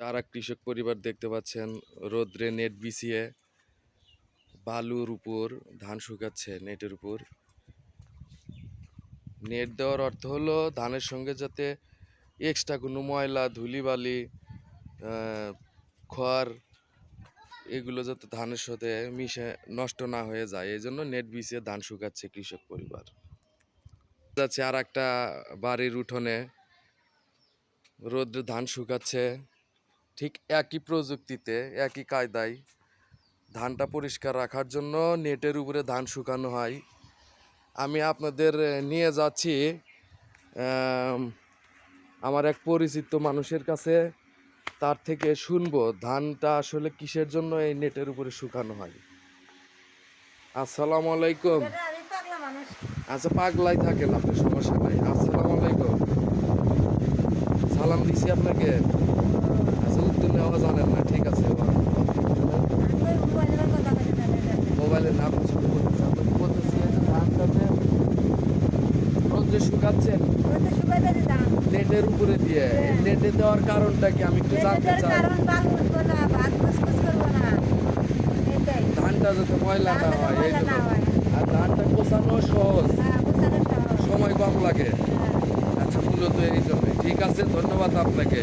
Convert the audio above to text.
এক কৃষক পরিবার দেখতে পাচ্ছেন, রোদ্রে নেট বিছিয়ে বালুর উপর ধান শুকাচ্ছে নেটের উপর। নেট দেওয়ার অর্থ হলো ধানের সঙ্গে যাতে এক্সট্রা কোনো ময়লা, ধুলিবালি খড় এগুলো যাতে ধানের সাথে মিশে নষ্ট না হয়ে যায়, এই জন্য নেট বিছিয়ে ধান শুকাচ্ছে কৃষক পরিবার। যাচ্ছে আর একটা বাড়ির উঠোনে, রোদ্রে ধান শুকাচ্ছে। ঠিক একই প্রযুক্তিতে একই কায়দায় ধানটা পরিষ্কার রাখার জন্য নেটের উপরে ধান শুকানো হয়। আমি আপনাদের নিয়ে যাচ্ছি আমার এক পরিচিত মানুষের কাছে। তার থেকে শুনব ধানটা আসলে কিসের জন্য এই নেটের উপরে শুকানো হয়। আসসালামু আলাইকুম। আচ্ছা পাগলাই থাকেন আপনি সমস্যা নাই। আসসালামু আলাইকুম। সালাম দিছি আপনাকে। নেওয়া জানেন না ঠিক আছে মোবাইলের নাম আপনাকে বলতেছি যে রোদ্রে শুকাচ্ছেন উপরে দিয়ে। দেওয়ার কারণটা কি আমি একটু জানতে চাই। ধানটা যাতে ময়লা না হয় এই জন্য আর ধানটা কোচানো সহজ। হ্যাঁ, সহজ। সময় কম লাগে। আচ্ছা মূলত এই জন্য। ঠিক আছে ধন্যবাদ আপনাকে।